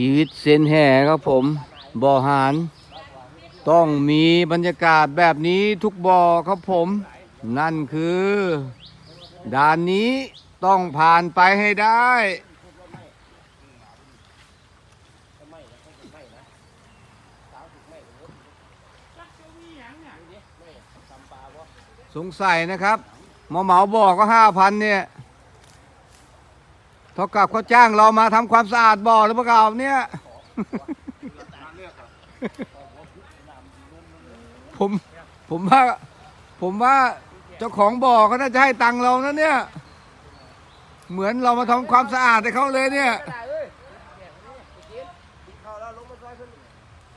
ชีวิตเส้นแห่ครับผม บ่อหาร ต้องมีบรรยากาศแบบนี้ทุกบ่อครับผม นั่นคือ ด่านนี้ต้องผ่านไปให้ได้สงสัยนะครับหมอเหมาบอกก็ห้าพันเนี่ย ท่ากับเขาจ้างเรามาทำความสะอาดบ่อหรือเปล่าเนี่ย ผมผมว่า ผมว่าเจ้าของบ่อเขาน่าจะให้ตังค์เรานะเนี่ย เหมือนเรามาทำความสะอาดให้เขาเลยเนี่ย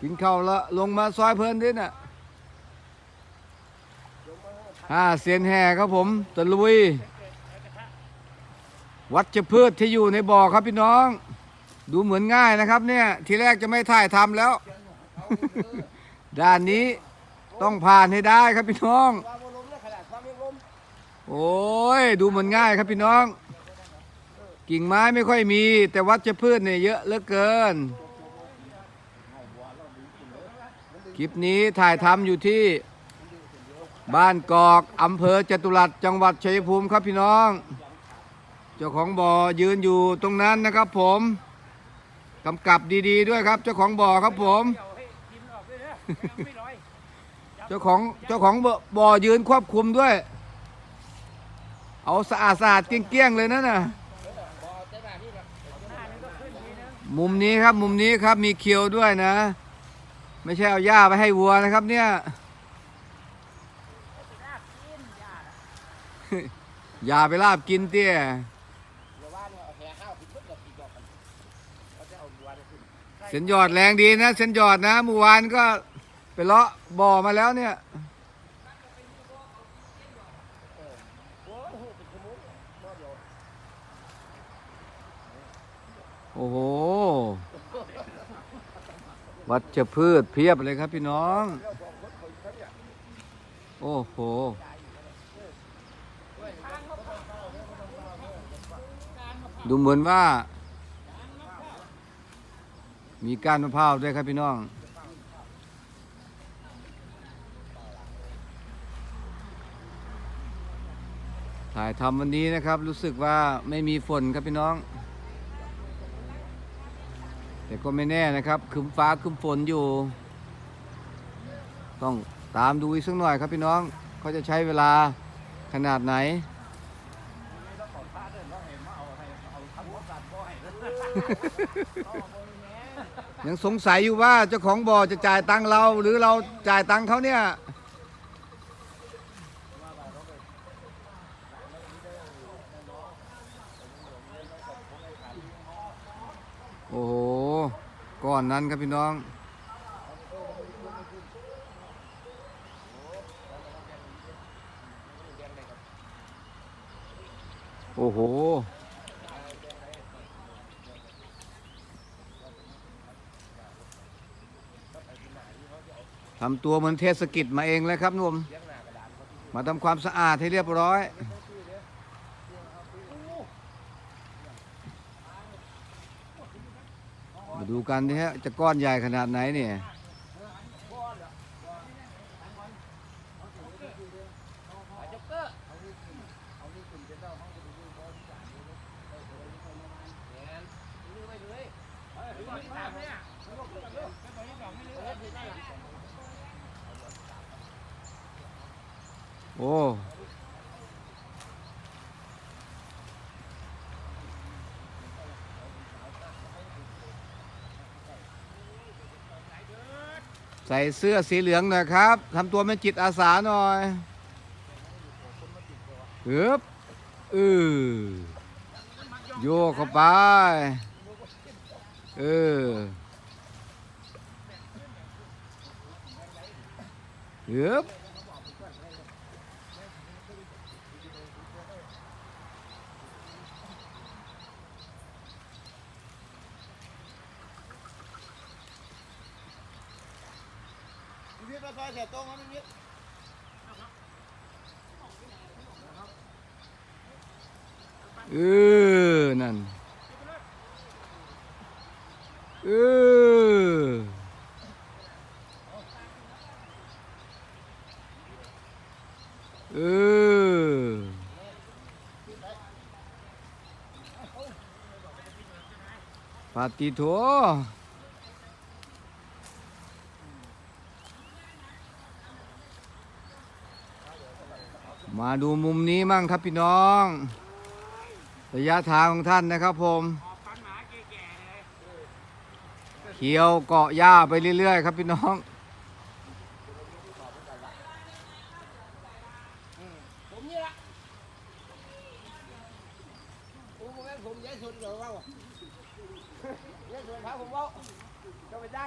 กินข้าวแล้วลงมาซอยเพลินด้วยน่ะห้าเสียนแห่ครับผมตะลุย วัชพืชที่อยู่ในบ่อครับพี่น้อง ดูเหมือนง่ายนะครับ เนี่ยทีแรกจะไม่ถ่ายทำแล้ว ด้านนี้ต้องผ่านให้ได้ครับพี่น้อง โอ้ยดูเหมือนง่ายครับพี่น้อง กิ่งไม้ไม่ค่อยมี แต่วัชพืชเนี่ยเยอะเหลือเกิน คลิปนี้ถ่ายทำอยู่ที่บ้านกอกอำเภอจตุรัสจังหวัดชัยภูมิครับพี่น้อง จ้าของบ่อยืนอยู่ตรงนั้นนะครับ ผมกำกับดีๆด้วยครับ เจ้าของบ่อครับผม เจ้าของเจ้าของบ่อบ่อยืนควบคุมด้วย เอาสะอาดสะอาดเกลี้ยงๆเลยนะน่ะมุมนี้ครับมุมนี้ครับมีเคียวด้วยนะ ไม่ใช่เอาหญ้าไปให้วัวนะครับ เนี่ยอย่าไปลาบกินเตี้ย เส้นหยอดแรงดีนะเส้นหยอดนะเมื่อวานก็ไปเลาะบ่อมาแล้วเนี่ยโอ้โห วัชพืชเพียบเลยครับพี่น้อง โอ้โห ดูเหมือนว่า มีก้านมะพร้าวด้วยครับพี่น้อง ถ่ายทำวันนี้นะครับ รู้สึกว่าไม่มีฝนครับพี่น้อง แต่ก็ไม่แน่นะครับคึมฟ้าคึมฝนอยู่ ต้องตามดูอีกสักหน่อยครับพี่น้องเขาจะใช้เวลาขนาดไหน ยังสงสัยอยู่ว่าเจ้าของบ่อจะจ่ายตังเราหรือเราจ่ายตังเขาเนี่ย โอ้โห ก้อนนั้นครับพี่น้อง โอ้โห ทำตัวเหมือนเทศกิจมาเองเลยครับนุ่มมาทำความสะอาดให้เรียบร้อย มาดูกันนี่ฮะจะก้อนใหญ่ขนาดไหนเนี่ย ใส่เสื้อสีเหลืองหน่อยครับทำตัวเป็นจิตอาสาหน่อยฮึบอือโยกเข้าไป เออฮึบ เออ นั่น เออ เออ ปาติโถ มาดูมุมนี้มั่งครับพี่น้อง ระยะทางของท่านนะครับผม เขียวเกาะหญ้าไปเรื่อย ๆ ครับพี่น้อง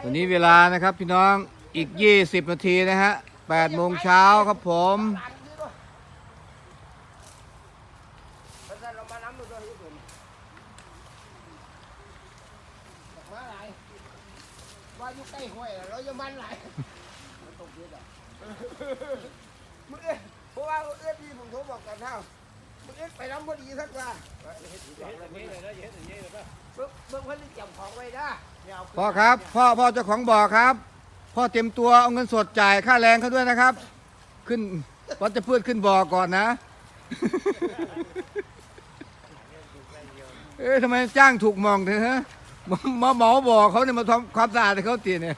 ตอนนี้เวลานะครับพี่น้องอีก 20 นาทีนะฮะ8โมงเช้าครับผม หลังนี่ด้วยเพราะฉะนั้นเรามาน้ำดูด้วยที่สุดมาหลายว่าอยู่ใกล้ห้วยน่ะเราจะมันหลายมัน ตกเยอะอะมึงเอ้ยเพราะว่าเอื้อนที่ผมโทรบอกกันเท่ามึงเอ้ยไปน้ำพอดีสักว่าเบิ่งเลยนะเฮ็ดอย่างนี้เลยนเบิ่งเบิ่งเพิ่นจับของไว้นะพ่อครับ พ่อพ่อเจ้าของบ่อครับ พ่อเตรียมตัวเอาเงินสดจ่ายค่าแรงเขาด้วยนะครับ ขึ้นวัชพืชขึ้นบ่อก่อนนะ เอ๊ะทำไมจ้างถูกมองเถอะฮะมามาเหมาบ่อเขาเนี่ยมาทำความสะอาดให้เขาตีเนี่ย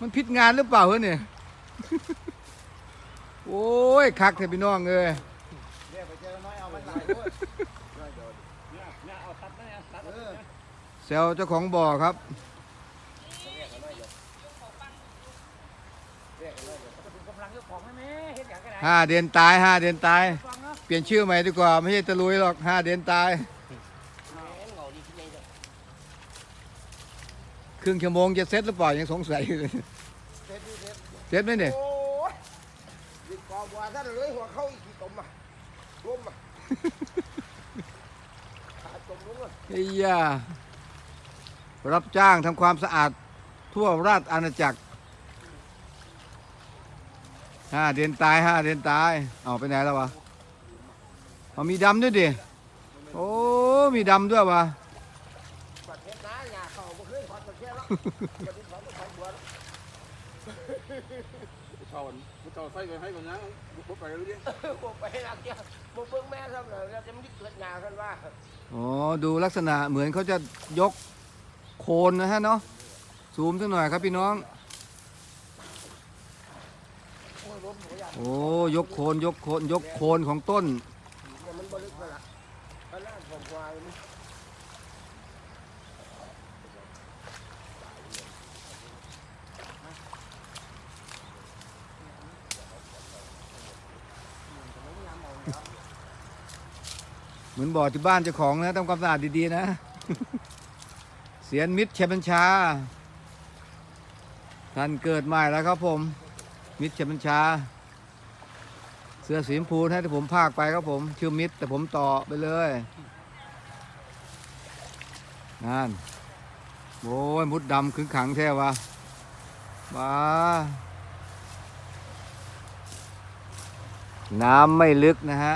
มันผิดงานหรือเปล่าเนี่ย โอ้ยคักเถอะพี่น้องเอ้ยเนี่ยไปเจอน้อยเอามันหลายด้วยเนี่ยเนี่ยเอาตัดนะเนี่ยตัดเออแซวเจ้าของบ่อครับกำลังเจ้าของให้แม่เฮ็ดอย่างกันไหนห้าเดือนตายห้าเดือนตายฟังเนาะเปลี่ยนชื่อใหม่ดีกว่า ไม่ใช่ตะลุยหรอกห้าเดือนตาย แหมเหงาดีที่ไหนเนี่ย ค รึ่งชั่วโมงจะเสร็จหรือเปล่ายังสงสัยอยู่เลยเฮ็ดดีเฮ็ดเสร็จไหมเนี่ย โอ้ยดีกว่าว่าท่านเลยหัวเข้าอีกกี่ตมอะล้มอะขาดตมล้มอะไอ้ยารับจ้างทำความสะอาดทั่วราชอาณาจักรห้าเดือนตายห้าเดือนตายเอาไปไหนแล้ววะเอามีดำด้วยดิโอ้มีดำด้วยวะ ปัดเฮ็ดนะหญ้าเข้าบ่เคย ปัดตะแค่แล้วจะเป็นของของบัวแล้วชาวผู้ชาวใส่ไปให้ก่อนนะบ่ไปรู้ดิบ่ไปนักเจ้าบ่เบิ่งแม่ซ้ำเลยแล้วจะมีเกิดหญ้ากันว่าอ๋อดูลักษณะเหมือนเขาจะยกโคนนะฮะเนาะซูมสักหน่อยครับพี่น้อง โอ้ยกโคนยกโคนยกโคนของต้นมันบ่ลึกนั่นล่ะอันนั้นผมวาอยู่นี่ เห มือนบ่อที่บ้านเจ้าของนะทำความสะอาดดีๆนะ เสียนมิตรเชบัญชา ท่านเกิดใหม่แล้วครับผม มิตรเชบัญชา เสื้อสีชมพูให้ที่ผมพากไปครับผม ชื่อมิตรแต่ผมต่อไปเลยนั่นโอ้ยมุดดำขึงขังแท้วะว้าน้ำไม่ลึกนะฮะ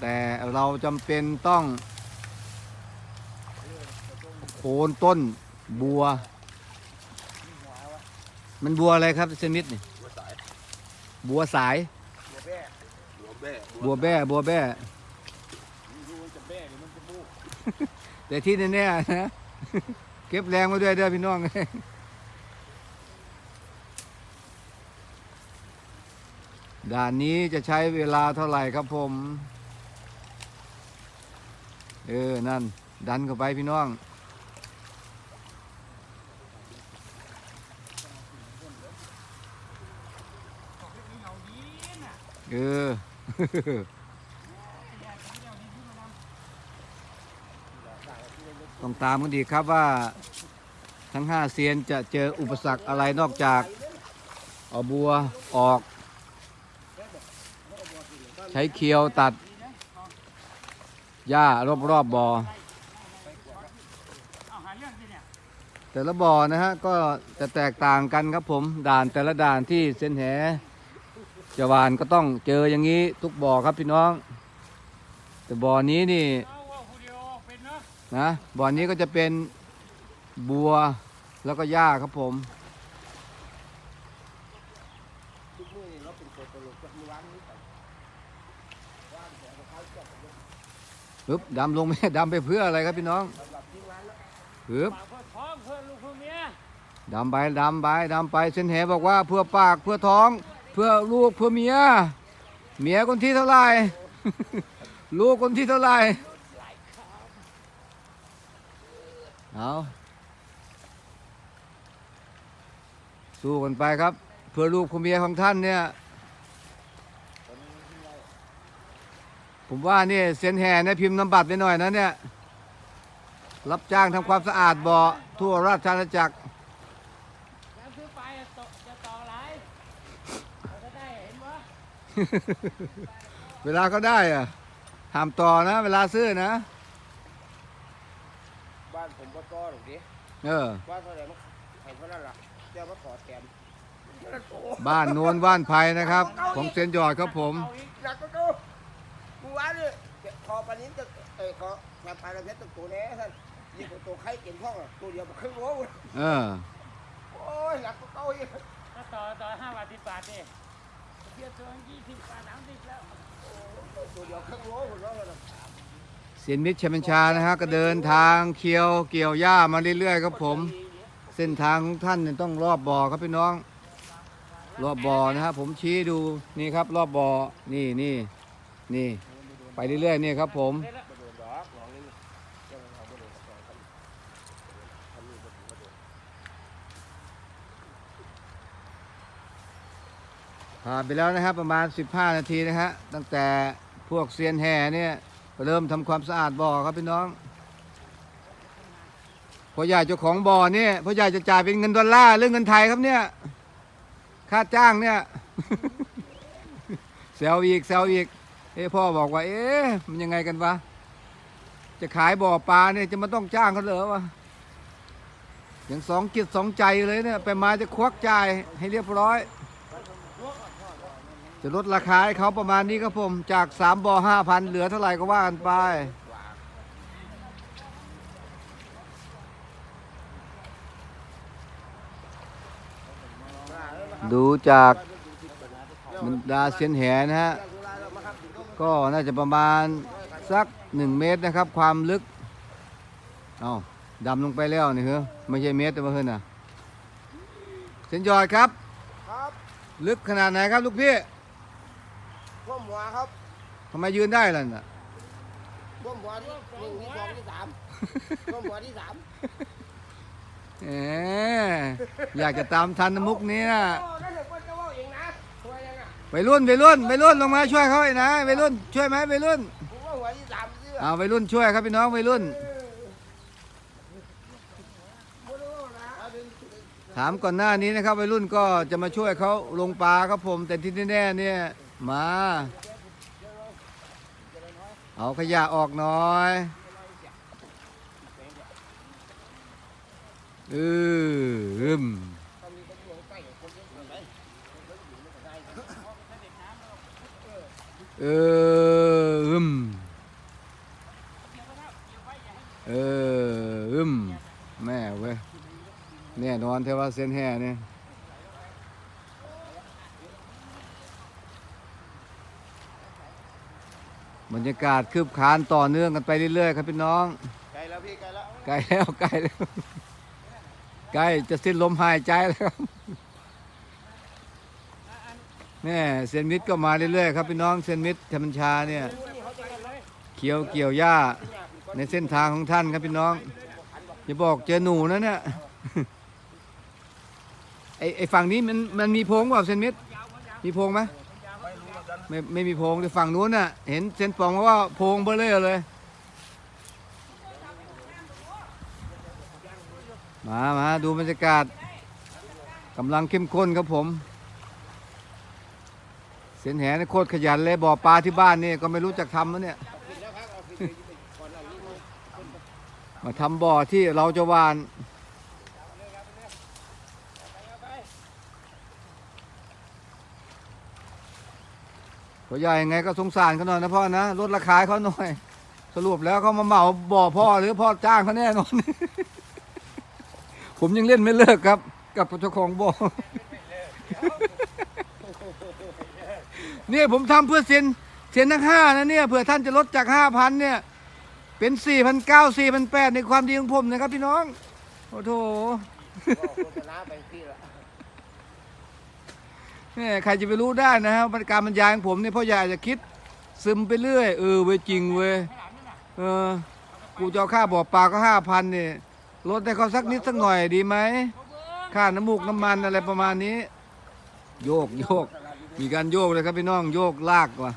แต่เราจำเป็นต้องโคนต้นบัว มันบัวอะไรครับชนิดนี่หัวสายบัวสายหัวแบ่หัวแบ่ บัวแบ้บัวแบ้ดูมันจะแบ่หรือมันจะบูกแต่ที่แน่ๆนะเก็บแรงมาด้วยเด้อพี่น้องด่านนี้จะใช้เวลาเท่าไหร่ครับผม เออ นั่น ดันเข้าไปพี่น้อง เออ ต้องตามกันดีครับว่า ทั้งห้าเซียนจะเจออุปสรรคอะไรนอกจากเอาบัวออก ใช้เคียวตัด หญ้ารอบๆบบ่อแต่ละบ่อนะฮะก็จะแตกต่างกันครับผมด่านแต่ละด่านที่เส้นแหจะหวานก็ต้องเจออย่างนี้ทุกบ่อครับพี่น้อง แต่บ่อนี้นี่นะนะบ่อนี้ก็จะเป็นบัวแล้วก็หญ้าครับผม ทุกมื้อนี่เราเป็นตัวตลกจากเมื่อวานนี้ไปว่านแสงเขาเจ้าของ ปึ๊บดำลงไม่ดำไปเพื่ออะไรครับพี่น้องปึ๊บเพื่อท้องเพื่อลูกเพื่อเมียดำไปดำไปดำไปเส้นแหบอกว่าเพื่อปากเพื่อท้อง เพื่อลูกเพื่อเมียเมียคนที่เท่าไหร่ลูกคนที่เท่าไหร่เอาสู้กันไปครับ เพื่อลูกเพื่อเมียของท่านเนี่ย ผมว่านี่เส้นแห่เนี่ยพิมพ์นำบัตรไปหน่อยนะเนี่ย รับจ้างทำความสะอาดบ่อทั่วราชอาณาจักรน้ำซื้อไปจะต่อจะต่อหลายเราจะได้เห็นว่าเวลาก็ได้อะห้ามต่อนะ เวลาซื้อนะ บ้านผมบ่ต้อหรอกดิเออ บ้านเท่าไหร่มันไอ้เท่านั้นล่ะเจ้ามาขอแถมบ้านโนนบ้านไผ่นะครับ ของเซนยอดครับผมเอาอีกหนักก็ดูกู ว่าเนี่ยคอปลานิ้นจะเอ้ยคอแถมปลาระเพ็ดตัวโตแน่ท่านยิ่งกว่าตัวไข่เก่งท้องอะตัวเดียวมาครึ่งโลเลยเออโอ้ยหนักก็เก้าอีกถ้าต่อต่อห้าบาทสิบบาทนี่เทียบตัวยี่สิบบาทสามสิบแล้วตัวเดียวครึ่งโลหมดแล้วนะเสียนมิตรชมัญชานะฮะก็เดินทางเคียวเกี่ยวหญ้ามาเรื่อยๆครับผม เส้นทางของท่านเนี่ยต้องรอบบ่อครับพี่น้อง รอบบ่อนะฮะผมชี้ดูนี่ครับ รอบบ่อนี่นี่นี่ ไปเรื่อยๆเนี่ยครับผม ผ่านไปแล้วนะครับประมาณ 15 นาทีนะฮะตั้งแต่พวกเซียนแห่เนี่ยเริ่มทำความสะอาดบ่อครับพี่น้องพ่อใหญ่เจ้าของบ่อเนี่ยพ่อใหญ่จะจ่ายเป็นเงินดอลลาร์หรือเงินไทยครับเนี่ย ค่าจ้างเนี่ยแซวอีกแซวอีก เอ้พ่อบอกว่า เอ๊ะมันยังไงกันวะ จะขายบ่อปลาเนี่ยจะมาต้องจ้างเขาเหรอวะอย่างสองจิตสองใจเลยเนี่ยไปมาจะควักจ่ายให้เรียบร้อย จะลดราคาให้เขาประมาณนี้ครับผมจาก3บ่อ5,000เหลือเท่าไหร่ก็ว่ากันไปดูจากบรรดาเสียนแหนะฮะ ก็น่าจะประมาณสัก 1 เมตรนะครับ ความลึก เอาดำลงไปแล้วนี่เหรอไม่ใช่เมตรแต่ว่าเฮ้ยน่ะเส้นยอดครับ ครับลึกขนาดไหนครับลูกพี่พ่วมหัวครับทำไมยืนได้ล่ะน่ะพ่วมหัวที่หนึ่งที่สองที่สามพ่วมหัวที่สามแหมอยากจะตามทันมุกนี้นะโอ้นั่นเด็กมันจะว่าเองนะช่วย ยังอะวัยรุ่นวัยรุ่นวัยรุ่นลงมาช่วยเขาไอ้นะวัยรุ่นช่วยไหมวัยรุ่นผมว่าหัวที่สามเสื้อเอาวัยรุ่นช่วยครับพี่น้องวัยรุ่น ไม่รู้นะถามก่อนหน้านี้นะครับวัยรุ่นก็จะมาช่วยเขาลงปลาครับผม แต่ที่แน่ๆเนี่ยมา เอาขยะออกหน่อยอืม เอออืมเอออืมแม่เว้ยแน่นอนเทว่าเส้นแห่เนี่ยบรรยากาศคืบคลานต่อเนื่องกันไปเรื่อยๆครับพี่น้องไกลแล้วพี่ไกลแล้วใกล้แล้วใกล้แล้วใกล้จะสิ้นลมหายใจแล้ว ครับแม่เซนมิตรก็มาเรื่อยๆครับพี่น้องเซนมิตรธรรมชาเนี่ยเขียวเกี่ยวหญ้าในเส้นทางของท่านครับพี่น้องอย่าบอกเจอหนูนะเนี่ยไอไอฝั่งนี้มันมันมีโพงเปล่าเซนมิตรมีโพงไหมไม่ไม่มีโพงแต่ฝั่งนู้นน่ะ เห็นเซนปองว่าโพงเบลเลอเลย มามาดูบรรยากาศกำลังเข้มข้นครับผม เสียนแหนี่โคตรขยันเลยบ่อปลาที่บ้านนี่ก็ไม่รู้จักทำแล้วเนี่ยปิดแล้วครับเอาปิดก่อนหน้านี้มันมาทำบ่อที่เราจะหวาน พ่อใหญ่ยังไงก็สงสารเขาหน่อยนะพ่อนะลดราคาให้เขาหน่อย สรุปแล้วเขามาเหมาบ่อพ่อหรือพ่อจ้างเขาแน่นอน ผมยังเล่นไม่เลิกครับ กับเจ้าของบ่อ เนี่ยผมทำเพื่อเซ็นเซ็นทั้งห้านะเนี่ยเผื่อท่านจะลดจากห้าพันเนี่ย เป็นสี่พันเก้าสี่พันแปดในความดีของผมนะครับพี่น้องโอ้โถก็โฆษณาไปที่ละแม่ใครจะไปรู้ได้นะครับการบรรยายของผมเนี่ยพ่อใหญ่อาจจะคิดซึมไปเรื่อย เออเว้ยจริงเว้ยเออกูจะค่าบ่อปลาก็ห้าพันเนี่ยลดให้เขาสักนิดสักหน่อยดีไหมค่าน้ำมูกน้ำมันอะไรประมาณนี้ โยกโยก มีการโยกเลยครับพี่น้องโยกลากว่ะ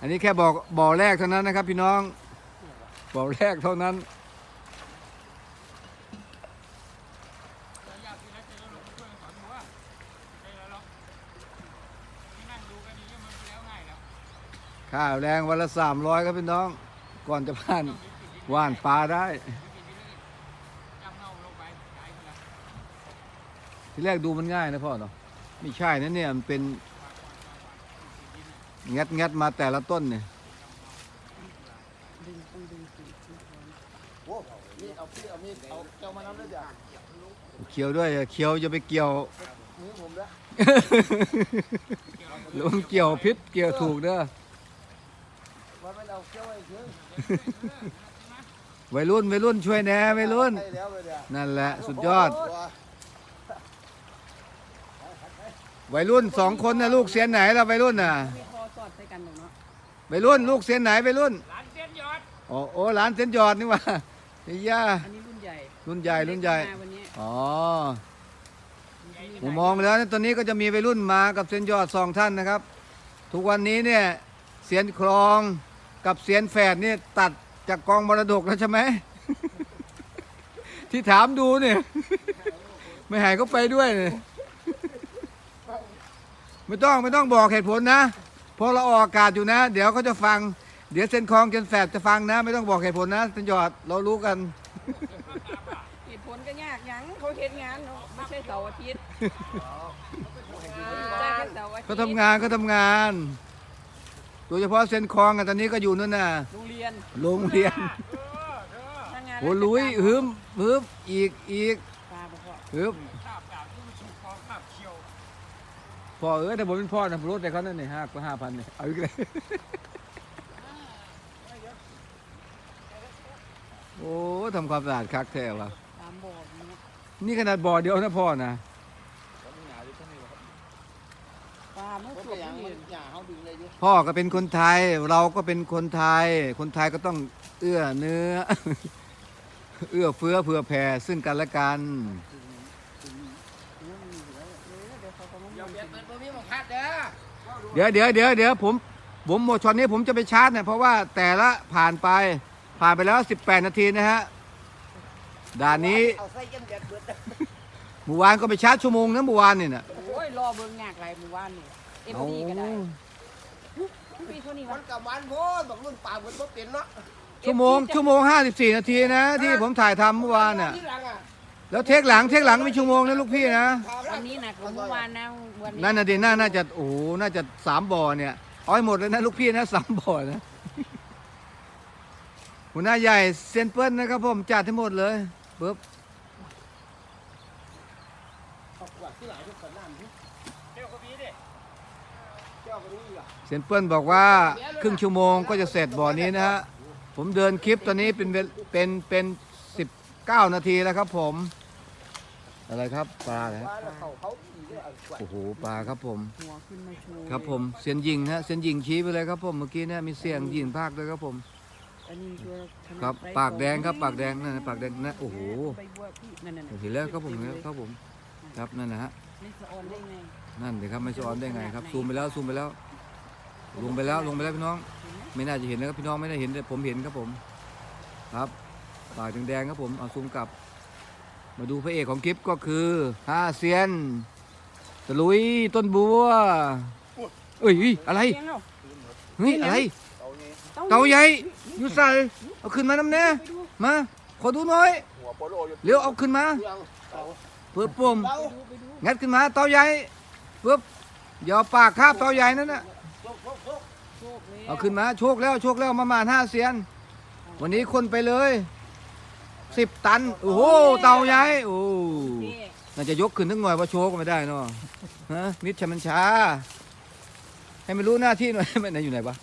อันนี้แค่บ่อบ่อแรกเท่านั้นนะครับ พี่น้องบ่อแรกเท่านั้นค่าวแรงวันละสามร้อยครับพี่น้อง ก่อนจะผ่านว่านปลาได้ ที่แรกดูมันง่ายนะพ่อเนาะ ไม่ใช่นะเนี่ยมันเป็นงัดงัดมาแต่ละต้นเนี่ยโอ้นี่เอาพี่เอามีดเอาเจ้ามานำด้วยจ้ะเคี้ยวด้วยเคี้ยวจะไปเกี่ยวมือผมละหรือมันเกี่ยวพิษเกี่ยวถูกเด้อว่าไม่เอาเจ้าไอ้เชื่อวัยรุ่นวัยรุ่นช่วยแหน่วัยรุ่นใช่แล้วเลยเนี่ยนั่นแหละสุดยอด ว่าวัยรุ่นสองคนนะลูกเสียนไหนล่ะวัยรุ่นน่ะมีคอสอดใส่กันหรอกเนาะวัยรุ่นลูกเสียนไหนวัยรุ่นร้านเส้นยอดอ๋อโอ้หลานเส้นหยอดนี่หว่าไอ้ย่าอันนี้รุ่นใหญ่รุ่นใหญ่รุ่นใหญ่มาวันนี้อ๋อผมมองแล้วนะตอนนี้ก็จะมีวัยรุ่นมากับเซียนยอดสองท่านนะครับ ทุกวันนี้เนี่ยเสียนคลองกับเสียนแฝดเนี่ยตัดจากกองมรดกแล้วใช่ไหม ที่ถามดูเนี่ย ไม่หายก็ไปด้วยเนี่ย ไม่ต้องไม่ต้องบอกเหตุผลนะเพราะเราออกอากาศอยู่นะ เดี๋ยวเขาจะฟัง เดี๋ยวเซนคลองเซนแฝดจะฟังนะ ไม่ต้องบอกเหตุผลนะเซนยอดเรารู้กัน เหตุผลก็ยากหยังเขาเฮ็ดงานเนาะไม่ใช่เสาร์อาทิตย์จ้างแค่เสาร์อาทิตย์เขาทำงานเขาทำงาน โดยเฉพาะเซนคลองกันตอนนี้ก็อยู่นู่นน่ะโรงเรียนโรงเรียนทำงานโอ้ลุยฮึมฮึบอีกอีกปลาบ่พอฮึบ พ่อเออแต่ผมเป็นพ่อนะผมลดแต่เขานั่นนี่ห้าก็ห้าพันเนี่ยเอาอีกเลยโอ้ทำความสะอาดคักแท้ว่ะตามบอกเนาะนี่ขนาดบ่อเดียวนะพ่อนะปลาเมื่อผมสุก็กยังนี่มันหย่าเขาดึงเลยดิพ่อก็เป็นคนไทย เราก็เป็นคนไทย คนไทยก็ต้องเอื้อเนื้อ เอื้อเฟื้อเผื่อแผ่ซึ่งกันและกัน เดี๋ยวเขาก็มา อย่าเบียดเปิดตัวนี้มาคัดเด้อ เดี๋ยวเดี๋ยวเดี๋ยวเดี๋ยวผมผมหมดช็อตนี้ผมจะไปชาร์จเนี่ยเพราะว่าแต่ละผ่านไปผ่านไปแล้ว 18 นาทีนะฮะด่านนี้เอาใส่กันเบียดเบิดเมื่อวานก็ไปชาร์จชั่วโมงนะเมื่อวานนี่นะโอ้ยรอเบิ่งงากหลายหมู่บ้านนี่เอ็มเอาดีก็ได้ปีเท่านี้มัวะนกับมันโพดบอกรุ่นป่าเหมือนบ่เป็นเนาะชั่วโมงชั่วโมง 54 นาทีนะ ที่ผมถ่ายทำเมื่อวานน่ะที่หลังอะ แล้วเทคหลังเทคหลังไม่ชั่วโมงนะลูกพี่นะ วันนี้หนักกว่าเมื่อวานนะวันนี้นั่นน่ะดิน่าน่าจะโอ้โหน่าจะสามบ่อเนี่ยเอาให้หมดเลยนะลูกพี่นะสามบ่อนะหัวหน้าใหญ่เซยนเปิ้ลนะครับผมจัดให้หมดเลยปึ๊บเอากวาดที่หลังทุกคนน้ำที่เดี๋ยวก็มีดิเจ้าก็รู้อยู่อะเซยนเปิ้ลบอกว่าครึ่งชั่วโมงก็จะเสร็จบ่อนี้นะฮะผมเดินคลิปตอนนี้เป็นเวลเป็นเป็นสิบเก้านาทีแล้วครับผม อะไรครับปลาเหรอฮะว่าแล้วเขาเขาอีกแล้วเอากวาดโอ้โหปลาครับผม หัวขึ้นมาโชว์ครับผมเสียนยิงฮะเสียนยิงชี้ไปเลยครับผมเมื่อกี้เนี่ยมีเสียงยิงภาคด้วยครับผม อันนี้ตัวขนาดครับไซส์ปากแดงครับสอปากแดงนั่นนะปากแดงนะโอ้โหใบบัวพี่นั่นน่ะเห็นแล้วครับผมเห็นแล้วครับผม ครับนั่นนะฮะนี่สะออนได้ไงนั่นเลยครับไม่ซ้อนได้ไงครับซูมไปแล้วซูมไปแล้ว ลงไปแล้วลงไปแล้วพี่น้อง ไม่น่าจะเห็นนะครับพี่น้องไม่น่าเห็นแต่ผมเห็นครับผม ครับปากแดงๆครับผมเอาซูมกลับ มาดูพระเอกของคลิปก็คือห้าเซียนตะลุยต้นบัวเอ้ยเฮ้ยอะไรเฮ้ยอะไร เต่าใหญ่อยู่ใส่เอาขึ้นมาน้ำแน่มาขอดูหน่อยเร็วเอาขึ้นมาเรื่อปุ่มงัดขึ้นมาเต่าใหญ่ปึ๊บอย่าเอปากคาบเต่าใหญ่นั่นน่ะเลยเอาขึ้นมาโชคแล้วโชคแล้วมามาห้าเซียน วันนี้คนไปเลย สิบตัน โอ้โห เต่าใหญ่โอ้นี่น่าจะยกขึ้นทั้งหน่วยว่าโชว์ก็ไม่ได้เนาะฮะมิดชมันช้า ให้มันรู้หน้าที่หน่อยมันไหนอยู่ไหนปะ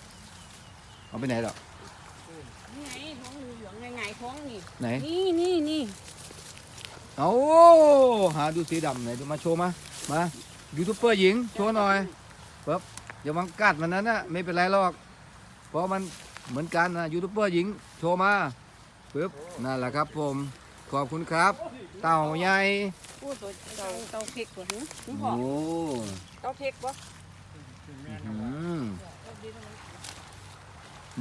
เอาไปไหนหรอนี่ไงท้องเหลืองไงไงท้องนี่ไหนนี่นี่นี่เอาหาดูสีดำไหนดูมาโชว์มามายูทูบเบอร์หญิงโชว์หน่อยปั๊บอย่าวังกัดมันนั้นนะไม่เป็นไรหรอกเพราะมันเหมือนกันนะยูทูบเบอร์หญิงโชว์มา ปึ๊บนั่นแหละครับผม ขอบคุณครับ เต่าใหญ่พูดตัวเตาเตาเพกกว่าหึหึโอ้พ่อเตาเพกวะอืม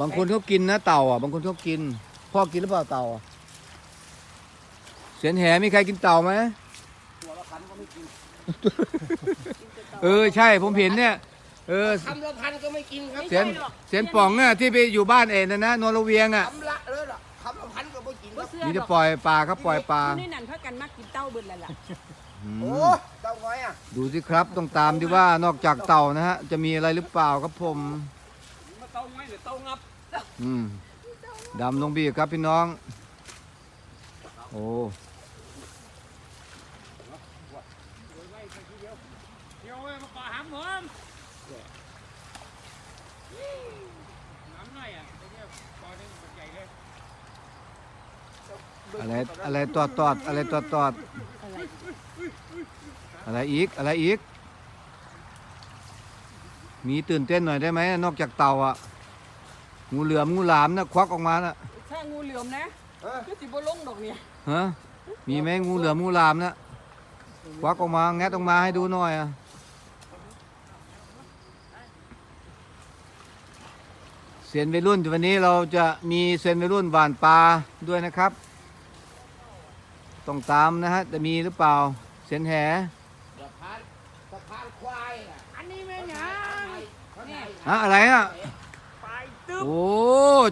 บางคนเขากินนะเต่าอะ บางคนเขากิน พ่อกินหรือเปล่าเต่าอะเสียนแหมีใครกินเต่าไหม หัวละพันก็ไม่กินเออใช่ผมเห็นเนี่ย เออคำละพันก็ไม่กินครับเสียนเสียนป่องเนี่ยที่ไปอยู่บ้านเอ็นนะนะนอร์เวียงอะ คำละเลยล่ะ คำละพันก็ไม่กินคบ่รับเสื้อนี่ดจะอกปล่อยปลาครับปล่อยปลา อยู่ในนั้นพากันมากินเต้าเบิดแล้วล่ะอืมโอ้เต่าง้อยอะดูสิครับต้องตามดีว่านอกจากเต่านะฮะ จะมีอะไรหรือเปล่าครับผมมาเต้าไงหรือเต้างับอืมดำลงบีกครับพี่น้อง โอ้ เดี๋ยวมาป่าหามผมน้ำหน่อยอะไอ้เนี่ยปอนึงมันใหญ่เลย อะไรอะไรตอดตอดอะไรตอดตอดอะไรอะไรอีกอะไรอีก มีตื่นเต้นหน่อยได้ไหมนอกจากเต่าอะงูเหลือมงูหลามนะควักออกมานะถ้างูเหลือมนะเออคือสิบ่ลงดอกเนี่ยฮะมีไหมงูเหลือมงูหลามนะควักออกมาแงะออกมาให้ดูหน่อยอะเซียนวัยรุ่นวันนี้เราจะมีเซียนวัยรุ่นหวานปลาด้วยนะครับ ต้องตามนะฮะจะมีหรือเปล่าเซียนแหสะพานสะพานควายอะอันนี้แม่นหยังข้างในฮะอะไรอะไปตึ๊บโอ้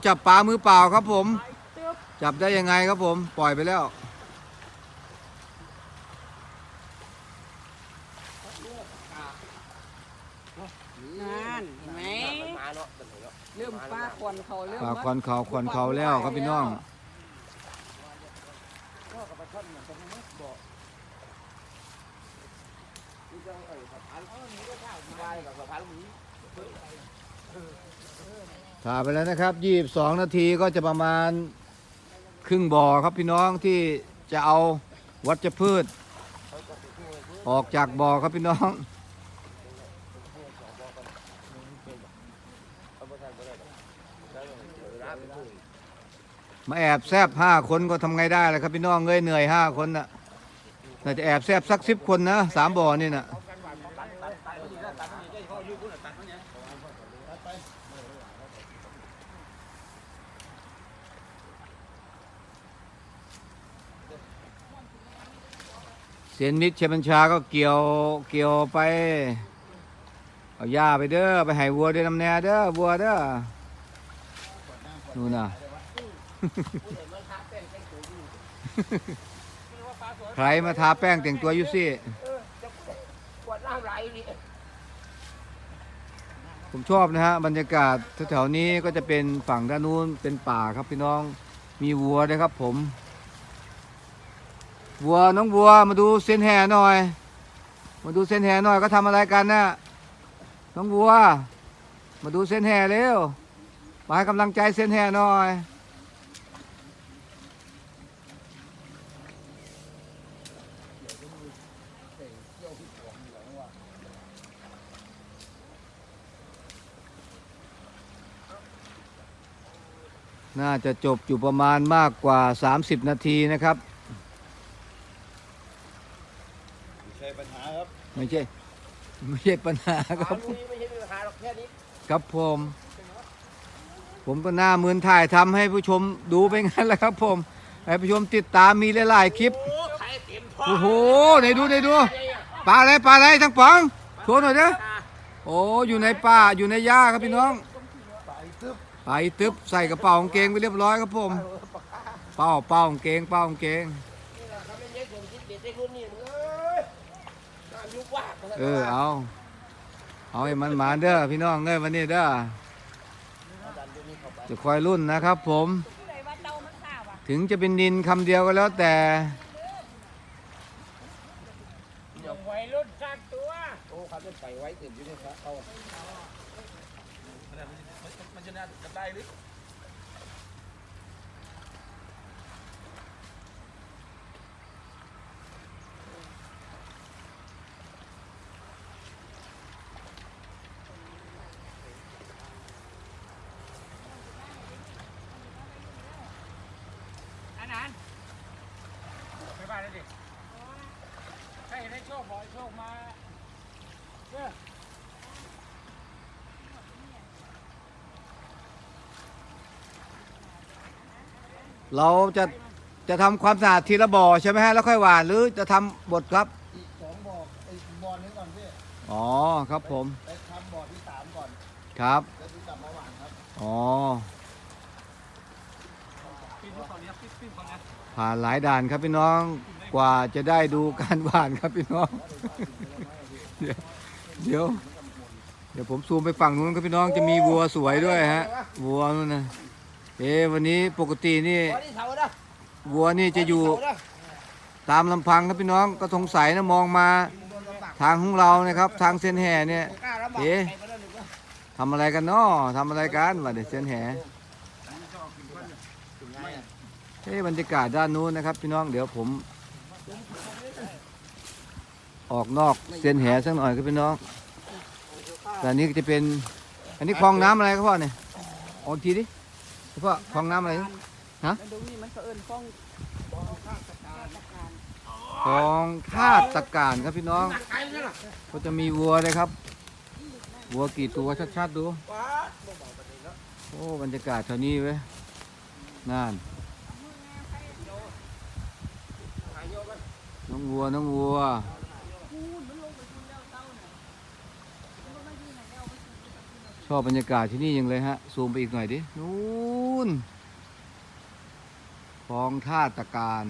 จับปลามือเปล่าครับผม ไปตึ๊บจับได้ยังไงครับผม ปล่อยไปแล้ว นั่นเห็นไหมมันมาเนาะเป็นไงเนาะเริ่มปลาควันเขาเริ่มปลาควันเขาควันเขาแล้วครับพี่น้อง พ่อกับปลาช่อนมันจะไม่บอก นี่จะเออสะพานวายกับสะพานหมีถ่ายไปแล้วนะครับ22นาทีก็จะประมาณครึ่งบ่อครับพี่น้องที่จะเอาวัชพืช ออกจากบ่อครับพี่น้อง มาแอบแซบห้าคนก็ทำไงได้ล่ะครับพี่น้องเอ้ยเหนื่อยห้าคนน่ะน่าจะแอบแซบสักสิบคนนะสามบ่อนี่น่ะ เสียนมิตรเชยบัญชาก็เกี่ยวเกี่ยวไป เอาหญ้าไปเด้อไปให้วัวด้อน้ำแน่เด้อวัวเด้อนู่นน่ะ ใครมาทาแป้งแต่งตัวอยู่สิเออจะกวดน้ำไหลนี่ผมชอบนะฮะบรรยากาศแถวๆนี้ก็จะเป็นฝั่งด้านนู้นเป็นป่าครับพี่น้องมีวัวด้วยครับผม วัวน้องวัวมาดูเส้นแห่หน่อย มาดูเส้นแห่หน่อยก็ทำอะไรกันนะน้องวัว มาดูเส้นแห่เร็วมาให้กำลังใจเส้นแห่หน่อยน่าจะจบอยู่ประมาณมากกว่า 30 นาทีนะครับ ใช่ปัญหาครับไม่ใช่ ไม่ใช่ปัญหาคหารับลุยไม่ใช่ปัญหาหรอกแค่นี้ครับผม ผมก็หน้ามือนถ่ายทำให้ผู้ชมดูไปงั้นแหละครับ ผมให้ผู้ชมติดตามมีหลายๆคลิป โอ้ใครเต็มท้องโอ้โหไหนดูไหนดูปลาอะไรปลาอะไรทั้งป๋องโชว์หน่อยเด้อโอ้อยู่ในป่าอยู่ในหญ้าครับพี่น้องไปตึ๊บใส่กระเป๋ากางเกงไปเรียบร้อยครับผม เป้าเป้ากางเกงเป้ากางเกง เออเอาเอาให้มันหมาเด้อพี่น้องเอ้ยวันนี้เด้อจะคอยรุ่นนะครับผมผู้ใดว่าเต้ามันข้าวอะถึงจะเป็นนินคำเดียวก็แล้วแต่วัยรุ่นสร้างตัวโอ้เขาจะไปไว้ติดอยู่ในเขาเอามันจะน่าจะได้หรือ นนั้นไปบ้านแล้วดิใครได้โชคบอกให้โชคมาเด้อเราจะจะทำความสะอาดทีละบ่อใช่ไหมฮะแล้วค่อยหวานหรือจะทำบดครับ อีกสองบ่อไอ้บ่อนี้ก่อนพี่อ๋อครับผมไปทำบ่อที่สามก่อนครับ แล้วถึงกลับมาหวานครับ อ๋อ ปีนทุกคนเนี้ยปีนปีนคนเนี้ย ผ่านหลายด่านครับพี่น้อง กว่าจะได้ดูการหวานครับพี่น้อง เดี๋ยวเดี๋ยวเดี๋ยวผมซูมไปฝั่งนู้นครับพี่น้องจะมีวัวสวยด้วยฮะวัวนู่นนะเอ๊วันนี้ปกตินี่วัวนี่จะอยู่ตามลำพังครับพี่น้องก็สงสัยนะมองมาทางของเรานะครับ ทางเส้นแห่เนี่ยเอ๊ะทำอะไรกันเนาะทำอะไรกันวะเดี๋ยวเส้นแห่ เอ๊ะบรรยากาศด้านนู้นนะครับ พี่น้องเดี๋ยวผม ออกนอกเส้นแห่สักหน่อยครับพี่น้องแต่นี้จะเป็น อันนี้คลองน้ำอะไรครับพ่อเนี่ยออกทีดิพ่อคลองน้ำอะไรแล้วดูนี่มันก็เอิญฟ้องคลองท่าตะการครับพี่น้องก็จะมีวัวเลยครับ วัวกี่ตัวชัดๆดูโอ้บรรยากาศแถวนี้เว้ยน่าน หายโยมัน น้องวัว น้องวัวชอบบรรยากาศที่นี่ยังเลยฮะ ซูมไปอีกหน่อยดิ นู่นคลองท่าตะการ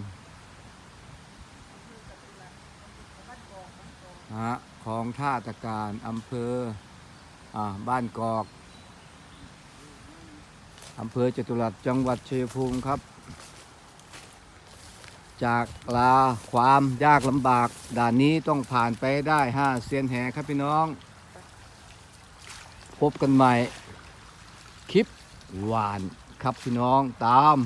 ฮะคลองท่าตะการอำเภอ อ่า บ้านกอกอำเภอจตุรัสจังหวัดชัยภูมิครับ จากลาความยากลำบาก ด่านนี้ต้องผ่านไปได้ห้าเซียนแหครับพี่น้อง พบกันใหม่ คลิปหวานครับพี่น้องตาม